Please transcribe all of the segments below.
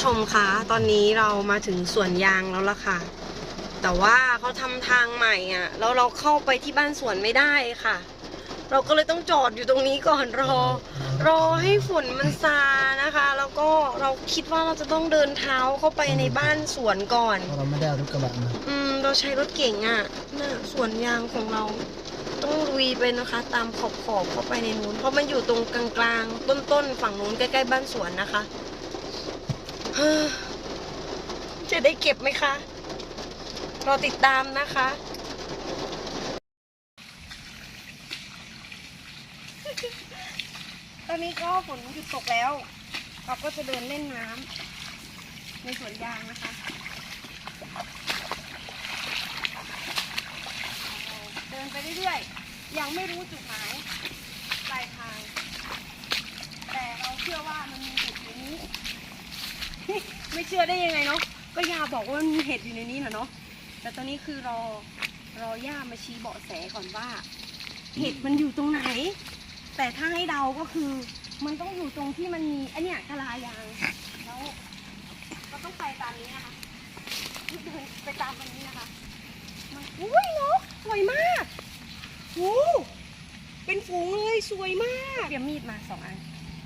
ผู้ชมคะ ตอนนี้เรามาถึงสวนยางแล้วล่ะค่ะ แต่ว่าเขาทำทางใหม่อะ แล้วเราเข้าไปที่บ้านสวนไม่ได้ค่ะ เราก็เลยต้องจอดอยู่ตรงนี้ก่อนรอ รอให้ฝนมันซานะคะ แล้วก็เราคิดว่าเราจะต้องเดินเท้าเข้าไปในบ้านสวนก่อน เพราะเราไม่ได้เอารถกระบะมา อืม เราใช้รถเก่งอะ่ะน่ะสวนยางของเรา ต้องลุยไปนะคะ ตามขอบขอบๆเข้าไปในนู้น เพราะมันอยู่ตรงกลางๆ ต้นๆ ฝั่งนู้นใกล้ๆบ้านสวนนะคะเฮ้อ จะได้เก็บไหมคะ รอติดตามนะคะ ตอนนี้ก็ฝนหยุดตกแล้ว เราก็จะเดินเล่นน้ำในสวนยางนะคะเดินไปเรื่อยๆ ยังไม่รู้จุดหมายปลายทาง แต่เราเชื่อว่ามันมีเห็ดอยู่ในนี้ ไม่เชื่อได้ยังไงเนาะก็ยาบอกว่ามันมีเห็ดอยู่ในนี้นะเนาะแต่ตอนนี้คือรอรอย่ามาชี้เบาะแสก่อนว่า เห็ดมันอยู่ตรงไหน แต่ถ้าให้เดาก็คือ มันต้องอยู่ตรงที่มันมีไอเนี้ยกะลายางแล้วเราต้องไปตามนี้นะคะเดินไปตามวันนี้นะคะมันอุ้ยนกสวยมากโอ้เป็นฝูงเลยสวยมากเดี๋ยวมีดมาสองอัน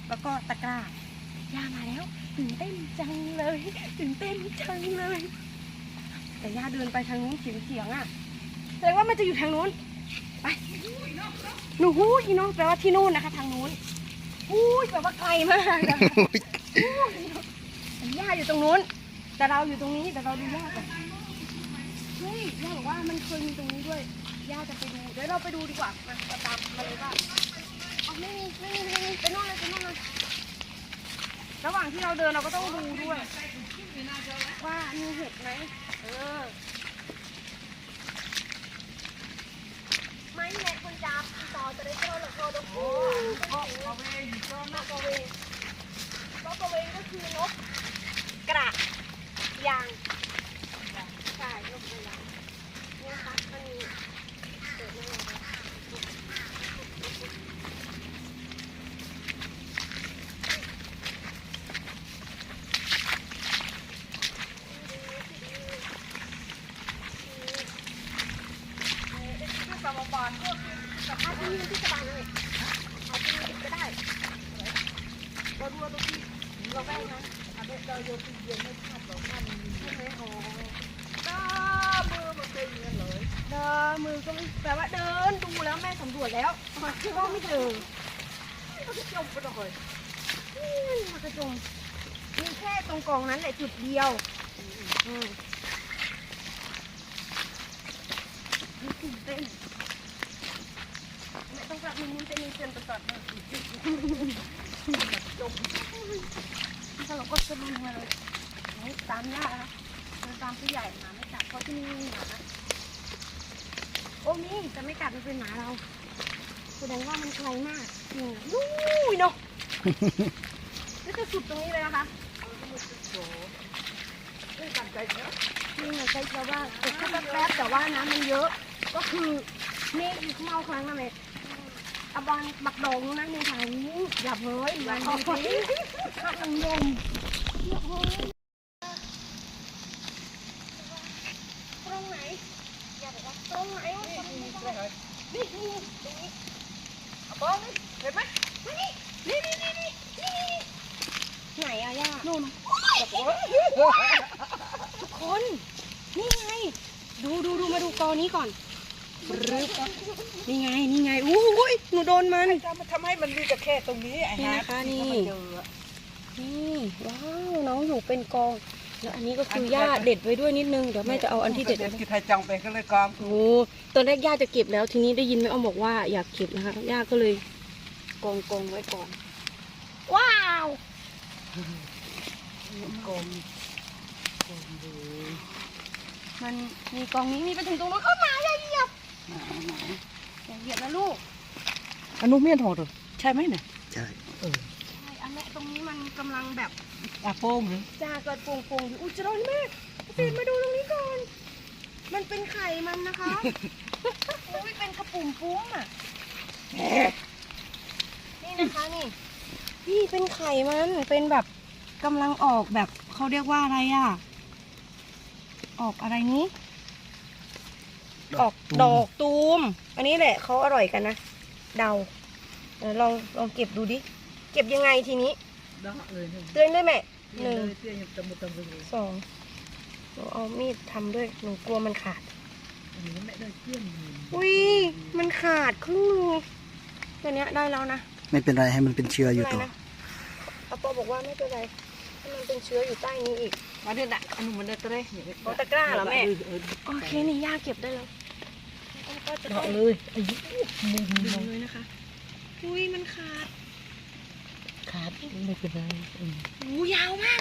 แล้วก็ตะกร้า ย่ามาแล้วตื่นเต้นจังเลยตื่นเต้นจังเลย แต่ย่าเดินไปทางนู้นเฉียงเฉียงๆอะแสดงว่ามันจะอยู่ทางนู้นไปหนูหูอีน้องแปลว่าที่นู่นนะคะ ทางนู้นอุ้ยแปลว่าไกลมากอะอู้ยย่าอยู่ตรงนู้น แต่เราอยู่ตรงนี้แต่เราดูย่าก่อนเฮ้ยย่าบอกว่ามันเคยมีตรงนี้ด้วยย่าจะไปดูเดี๋ยวเราไปดูดีกว่ามาเราตามมาเลยว่าอ๋อไม่มีไม่มีไม่มีไปโน่นเลยไปโน่นเลย ระหว่างที่เราเดินเราก็ต้องดูด้วย ว่ามีเห็ดไหมเออไม่แม่คนจับต่อจะได้เจอหรือโดนโอ้ก็กระเวงก็นกกระเวงนกกระเวงก็คือนกกระยาง ใช่ลงไปแล้วนี่นะคะมันมีเกิดอะไรนะสมบัติก็คือสภาพที่นี่ที่สบายเลยเอาที่นี่ก็ได้เราดูตรงที่เราแว่นะอาจจะ เจอโยตีเย็นไม่พลาดหรอกว่ามันมีใช่ไหมอ๋อก็มือมันเป็นอย่างนี้เลยเดินมือก็ไม่แปลว่าเดินดูแล้วแม่สำรวจแล้วก็ไม่เจอมันก็จมไปเลยนี่มันก็จมมีแค่ตรงกองนั้นแหละจุดเดียวอืมนี่ตื่นเต้นไม่ต้องกลับมือมุนจะมีเตือนประสาทเลยจม ถ้าเราก็จะดูมาเลยนี่ตามยากนะเดินตามผู้ใหญ่หมาไม่กัดเพราะที่นี่มีหมาโอ้มีแต่ไม่กัดมันเป็นหมาเราแสดงว่ามันไกลมากจริงนู่นเนาะนี่จะสุดตรงนี้เลยนะคะนี่มันใจเยอะนี่มันใจเยอะว่าแต่แค่แป๊บๆแต่ว่าน้ำมันเยอะ ก็คือนี่อีกเมาครั้งนะเมอา บานบักดองนั่นในทางนี้อย่าเพ้ยมันดีข้างลมตรงไหนอย่าบอกว่าตรงไหนวะตรงนี้นี่นี่ตรงนี้เอาบอลนี่เห็นไหมนี่นี่นี่นี่นี่นี่ไหนอะย่านู่นทุกคน นี่ไง ดูดูดูมาดูกอนี้ก่อน บรึบนี่ไง นี่ไงอู้หูยหนูโดนมันจะมาทำให้มันมีแต่แค่ตรงนี้ไอ้นี่ฮะนะคะนี่ถ้ามัเจออะนี่ว้าวน้องอยู่เป็นกองแล้วอันนี้ก็คือหญ้าเด็ดไว้ด้วยนิดนึงเดี๋ยวแม่จะเอาอันที่เด็ดเด็ไว้ดกินไทยจองไปก็เลยกอมโอ้ตอนแรกย่าจะเก็บแล้วทีนี้ได้ยินแม่อ้อมบอกว่าอยากเก็บนะคะย่าก็เลยกองกองไว้ก่อน ว้าวกอมกอมดูมันมีกองนี้มีไปถึงตรงนู้นเข้า อย่าเหยียบอย่าเหยียบนะลูกอนุเมียนโหดใช่ไหมเนี่ยใช่เออใช่อันเนี้ยตรงนี้มันกำลังแบบอาโป้งหรือจ้าเกิดโป่งๆอยู่อุ้ยจะโดนแม่ปีนมาดูตรงนี้ก่อน มันเป็นไข่มันนะคะอุ้ยเป็นกระปุ่มปุ้มอะ นี่นะคะนี่นี่เป็นไข่มันเป็นแบบกำลังออกแบบเขาเรียกว่าอะไรอะ ออกอะไรนี้ ออกดอกตูม อันนี้แหละเขาอร่อยกันนะ เดาเดี๋ยวลองลองเก็บดูดิ เก็บยังไงทีนี้ đó rồi này เตือนด้วยแม่หนึ่ง Nơi kia nhập tầm một tầm rồi สองหนูเอามีดทำด้วยหนูกลัวมันขาด Mình mẹ đời chiên อุ้ยมันขาดครึ่งนึงตัวเนี้ยได้แล้วนะไม่เป็นไรให้มันเป็นเชื้อไม่อเป็นยู่ไรต่อนะอาปอบอกว่าไม่เป็นไรถ้ามันเป็นเชื้ออยู่ใต้นี้อีก Mà đưa đại Anh mình đưa tới đây Có tất cả hả mẹ? Ừ, ừ. โอเคนี่ย่าเก็บได้แล้ว ก็จะต้อ Đọ ง lươi Ây, mù ดึ mù งเลยนะคะ อุ้ยมันขาด Khát Đây cái này Ừ. หูยาวมาก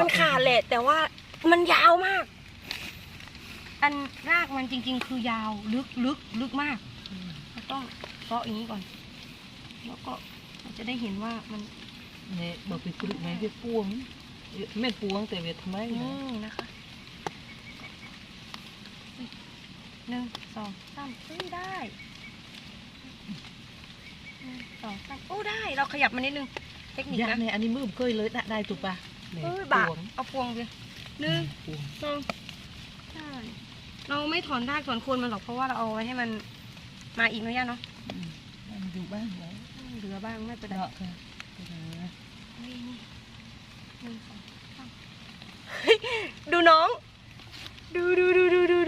มันขาดแหละ แต่ว่ามันยาวมาก อันรากมันจริง ๆ คือยาวลึกลึกลึกมากเราต้องเพาะอย่างนี้ก่อน แล้วก็เราจะได้เห็นว่ามัน Nè, bởi vì cái này cái puông Mẹ puông tại vì thầm ấy อืมนะคะ หนึ่งสองสามอุ้ยได้สองสามอู้ได้ เราขยับมานิดนึง เทคนิคนะเนี่ยอันนี้มือมเคยเลยได้ถูกปะเอ้ยบาเอาพวงไปหนึ่งสองใช่เราไม่ถอนรากถอนโคนมันหรอกเพราะว่าเราเอาไว้ให้มันมาอีกเนอะย่าเนาะอห้มัอยู่บ้างไว้เหลือบ้างไม่เป็นไร เนาะค่เดี๋ยวนะดูน้อง ดูดูดูดูดู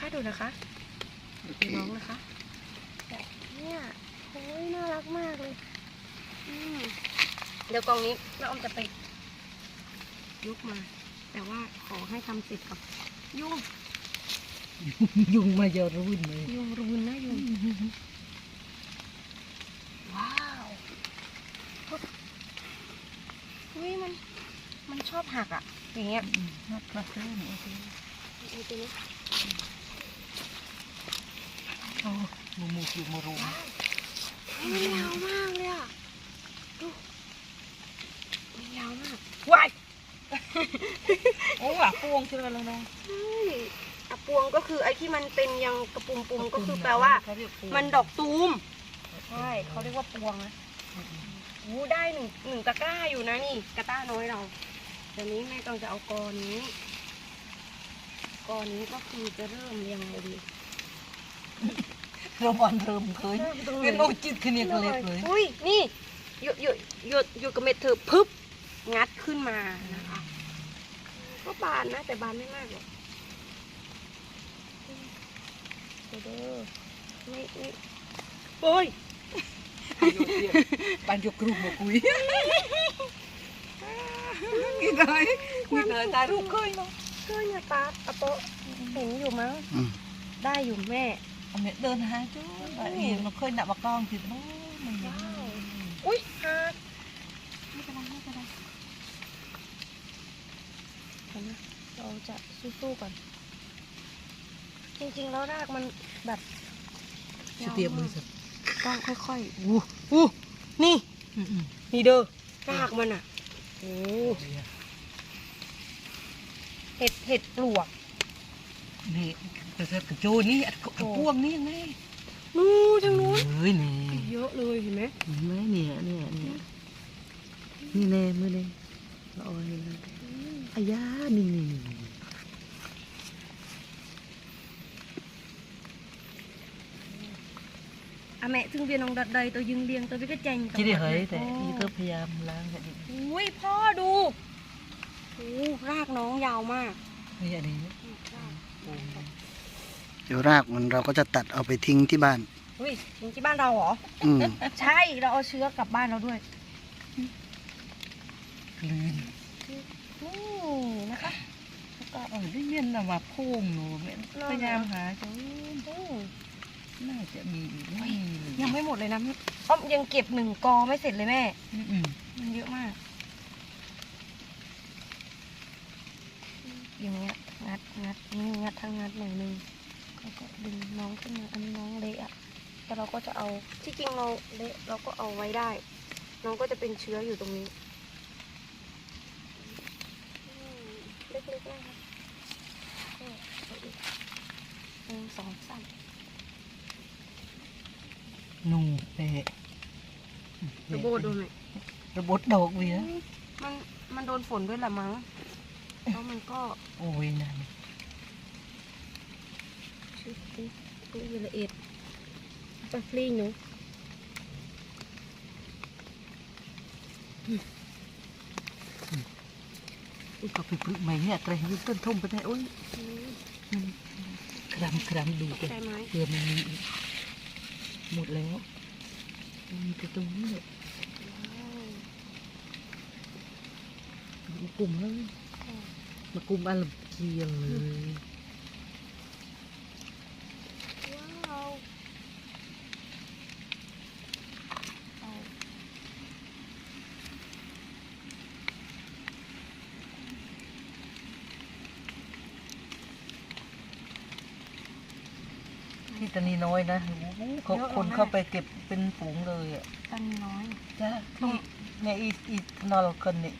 นะคะดูนะคะดูน้องนะคะเนี่ยโอ้ยน่ารักมากเลยอืมเดี๋ยวกล่องนี้แม่ออมจะไปยกมา แต่ว่าขอให้ทำเสร็จกับยุ่ง Dùng mà giờ nó vươn này ยุงรุนนะยุงว้าวอุ้ยมันมันชอบหักอะอย่างเงี้ย Ừ, Nó bắt thế nữa thế ไอ้ตัวนี้ Ô, mù mù chịu mù rùm มันยาวมากเลยอะ ดู มันยาวมากว้าย Ô, à, puông chứ là nó ใช่อะปวงก็คือไอ้ที่มันเป็นยังกระปุมปุมๆก็คือแปลว่า มันดอกตูม ใช่เขาเรียกว่าปวงนะโอ้ได้หนึ่งหนึ่งตะกร้าอยู่นะนี่กระต้าน้อยเราเดี๋ยวนี้แม่ต้องจะเอากอนี้กอนี้ก็คือจะเริ่มยังไเริ่มอ่อนเริ่มเคยเป็นโอจิตคือนี่ก็เล็กเลย อุ้ยนี่หยดหยดยยดหยดกระเม็ดเธอพึบงัดขึ้นมานะคะก็บานนะแต่บานไม่มากหรอกเด้อไม่ไม่โอ้ยปันยกกรูบมาคุยกี่น้อยกี่น้อยตารูปเคยมั้งเคยเนี่ยตาอโปเห็นอยู่มั้งได้อยู่แม่ อันนี้เดินหาจุ๊บไปเราเคยหนักบักกองผิดโอ้มันยาวอุ้ยหักไม่เป็นไรไม่เป็นไรเห็นไหมเราจะสู้ๆก่อน จริงๆแล้วรากมันแบบเตรียมมือสิต้องค่อยๆอู้อู้นี่ นี่เด้อรากมันอะโอ้เห็ดเห็ดปลวกนี่ เธอกระโจนนี่อัดกระพ่วงนี่ยังไงนู้นทางนู้นเยอะเลยเห็นไหมเห็นไหมเนี่ยเนี่ยเนี่ยนี่แน่มือแน่ละออยเลยอายานี่นี่อาแม่ซึ่งเวียนองดัดใดตัวยึงเลียงตัววิกรแเจงคิดได้เฮ้ยแต่อีก็พยายามล้างแต่ดิอุ้ยพ่อดูโอ้รากน้องยาวมากนี่อันนี้ ดี๋ยวรากมันเราก็จะตัดเอาไปทิ้งที่บ้าน อุ้ยถึงที่บ้านเราเหรอ อืมใช่เราเอาเชื้อกลับบ้านเราด้วย Lươn นี่นะคะแล้วก็ Ở đây nhiên là mà phôn nổ Mẹ Lo phải hả? làm hả cháu อืม Này sẽ bị ยังไม่หมดเลยนะอ้อมยังเก็บหนึ่งกอไม่เสร็จเลยแม่ Ừ, ừ. มันเยอะมากอย่างเงี้ยงัดงัดนี่งัดทางงัดหน่อยนึง แล้วก็ดึงน้องขึ้นมาอันนี้น้องเละอะแต่เราก็จะเอาที่จริงเราเละเราก็เอาไว้ได้ น้องก็จะเป็นเชื้ออยู่ตรงนี้อืมเล็กๆนะคะก็เอาอีกหนึ่งสองสาม Nù Để ระโบดดูหน่อย Rồi bốt đầu kìa มันมันโดนฝนด้วยละมั้งแล้วมันก็ โอ้ยนั่น ชุดนี้ปุ๊บละเอียดปลาฟลีหนู อุ้ยก็ไปปลุกใหม่เนี่ยไกลยืนต้นทมไปได้โอ้ยมันคลำคลำดูกัน ใช่ไหม เพื่อมันมีอีกหมดแล้วมีแต่ตรงนี้แหละมากลุ่มเลยมากลุ่มอารมณ์เกียงเลย ที่ตะนีน้อยนะเขาคนเข้าไปเก็บเป็นฝูงเลยอะตันน้อย จ้าที่เนี่ยอีอีนอลกันเนี่ย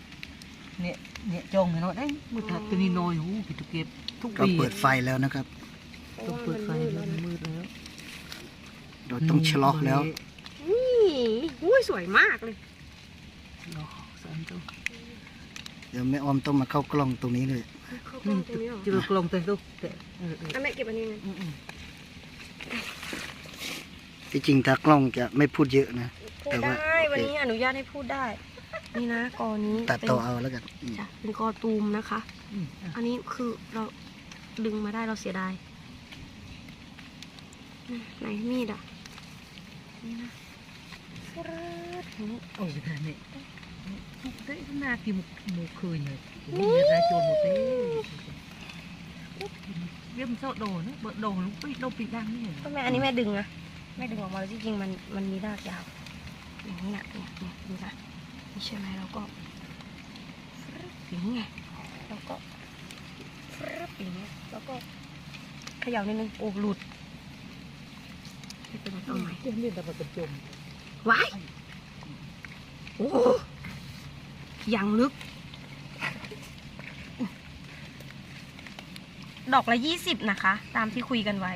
เนี่ยเนี่ยจองเนาะได้มือถัดตะนีน้อยหูกิตุเก็บทุกก็ปีเปิดไฟแล้วนะครับ ต้องเปิดไฟแล้วมันมืดแล้วเราต้องชะลอแล้ว นี่อุ้ยสวยมากเลยรอสามตัวเดี๋ยวแม่ออมต้องมาเข้ากล้องตรงนี้เลย เข้ากล้องตรงนี้เหรอจะกลองเต็มตัวแต่เออเอออะแม่เก็บอันนี้ไง อืมอืม ที่จริงตากล้องจะไม่พูดเยอะนะ พูดแต่ว่าได้วันนี้อนุญาตให้พูดได้ นี่นะกอนี้ตัดต่อเอาแล้วกันอืมจ้ะเป็นกอตูมนะคะอืมอะอันนี้คือเราดึงมาได้เราเสียดายนี่ไหนมีดอะนี่นะฟรึ๊ดอย่างนี้โอ้ยท่านเนี่ยเต้หน้ากี่มุกมุก เคยเลยนี่ได้โจรหมดเลยเยี่ยมเจ้าโดนะเบิดโดลูกปีโดปีดังนี่ก็แม่อันนี้แม่ดึงนะแม่ดึงออกมาแล้วจริงๆมันมันมีรากยาวอย่างนี้นะเนี่ยเนี่ยดูนะนี่ใช่ไหมเราก็ฟรึ๊ดอย่างนี้ไงแล้วก็ฟรึ๊ดอย่างนี้แล้วก็เขย่านิดนึงโอ้หลุดไม่เป็นไรเอาใหม่เยี่ยมเยี่ยมแต่มันจมว้ายโอ้ยังลึก ดอกละยี่สิบนะคะ ตามที่คุยกันไว้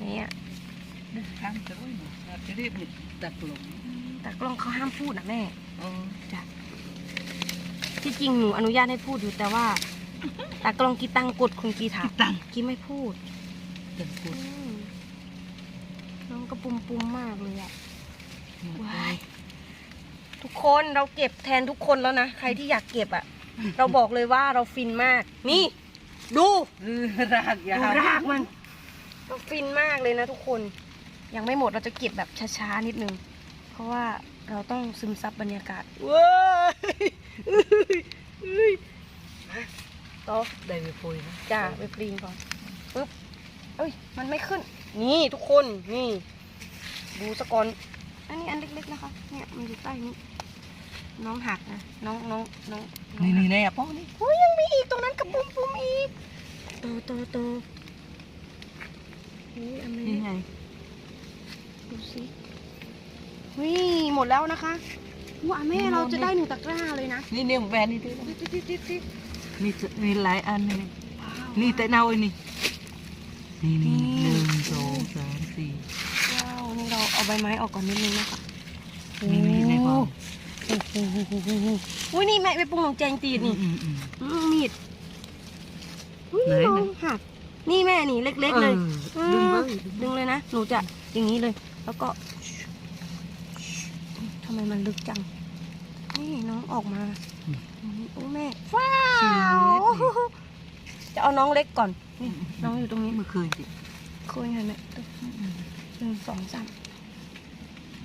เนี่ยข้างจะรู้หนูจะเรียกนี่ตัดหลงแต่กล้องเขาห้ามพูดนะแม่อ๋อจ้ะที่จริงหนูอนุญาตให้พูดอยู่แต่ว่าแต่กล้องกีตังกดคุณกีถามตังกีไม่พูดตังกุดอืมน้องก็ปุ่มปุ่มๆมากเลยอะว้ายทุกคนเราเก็บแทนทุกคนแล้วนะ ใครที่อยากเก็บอะ เราบอกเลยว่าเราฟินมาก นี่ ดูเออรากยาดูวรากมัน เราฟินมากเลยนะทุกคน ยังไม่หมดเราจะเก็บแบบช้าๆนิดนึง เพราะว่าเราต้องซึมซับบรรยากาศว้ายเอ้ยเอ้ยมาต่อได้ไปปุยนะจ้าไปปรีนก่อนปึ๊บเอ้ย มันไม่ขึ้น นี่ทุกคน นี่ ดูสะก่อน อันนี้อันเล็กๆนะคะ เนี่ย มันอยู่ใต้นี้ น้องหักนะน้องน้องน้ององนี่หักนี่แน่ป้องนี่อุ้ยยังมีอีกตรงนั้นกระปุมปุมอีกโตโตโตอุ้ยอันนี้นี่ไงดูสิวิหมดแล้วนะคะว้าแม่เราจะได้หนึ่งตะกร้าเลยนะ นี่เนี่ยแวนนี่ด้วยนะติ๊ดติ๊ดติ๊ดติ๊ดนี่จะมีหลายอันนี่ว้าวนี่แต่เนาไอ้นี่นี่นี่นี่หนึ่งสองสามสี่ว้าวนี่เราเอาใบไม้ออกก่อนนิดนึงนะคะนี่มีในบ้านโอ้โหอุ้ยนี่แม่ไปปรุงหนองแจงตีดนี่อืมอืมอืมมีดอุ้ยไหนนี่ไหนน้องหักนี่แม่นี่เล็ก ๆ เลยออดึงเลยดึงเลยนะ หนูจะอย่างนี้เลย แล้วก็ทำไมมันลึกจัง นี่น้องออกมาโอ้แม่ว้าวจะเอาน้องเล็กก่อน นี่น้องอยู่ตรงนี้ เมื่อคืนสิคุยกันไหมหนึ่งสองสาม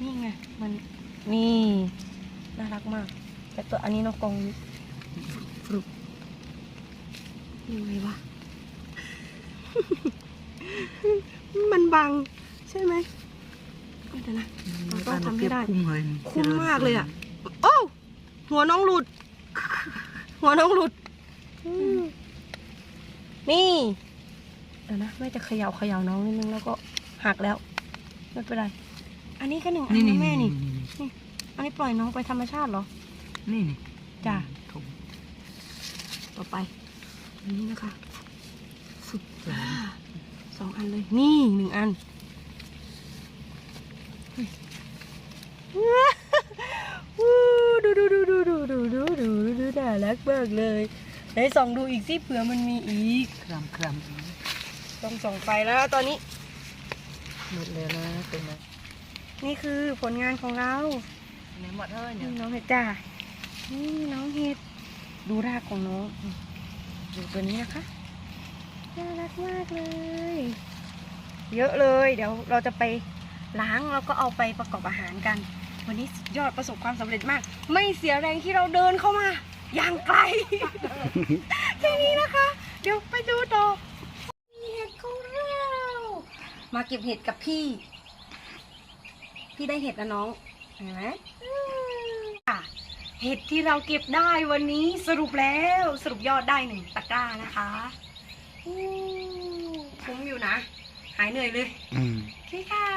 นี่ไง มันนี่ น่ารักมาก แต่ตัวอันนี้น้องกองฟรุบยังไงวะ มันบัง ใช่ไหมเดี๋ยวนะเราต้องทำให้ได้ คุ้มเลยคุ้มมากเลยอะโอ้วหัวน้องหลุด หัวน้องหลุดอืมนี่เดี๋ยวนะแม่จะเขย่าเขย่าน้องนิดนึงแล้วก็หักแล้ว ไม่เป็นไร อันนี้ก็หนึ่งอันนี่นี่นะแม่นี่นี่ อันนี้ปล่อยน้องไปธรรมชาติเหรอ นี่นี่จ้าถุงต่อไปนี่นะคะ สุดสองสองอันเลย นี่หนึ่งอัน ดูดูดูดูดูดูดูดูดูดูน่ารักมากเลยไหนส่องดูอีกสิเผื่อมันมีอีก คลำคลำอีกต้องส่องไปแล้วตอนนี้ หมดแล้วนะเป็นไงนี่คือผลงานของเรา ในหมดเฮ้ยเนี่นี่ยน้องเห็ดจ้านี่น้องเห็ด ดูรากของน้องดูตัวนี้นะคะ น่ารักมากเลย เยอะเลย เดี๋ยวเราจะไปล้างแล้วก็เอาไปประกอบอาหารกัน วันนี้สุดยอดประสบความสำเร็จมาก ไม่เสียแรงที่เราเดินเข้ามา อย่างไกล แค่นี้นะคะ เดี๋ยวไปดูต่อนี่เห็ดของเรามาเก็บเห็ดกับพี่ พี่ได้เห็ดนะน้องเห็นไหมอืมอะ เห็ดที่เราเก็บได้วันนี้สรุปแล้วสรุปยอดได้หนึ่งตะกร้านะคะอู้คุ้มอยู่นะ หายเหนื่อยเลย อืมโอเคค่ะ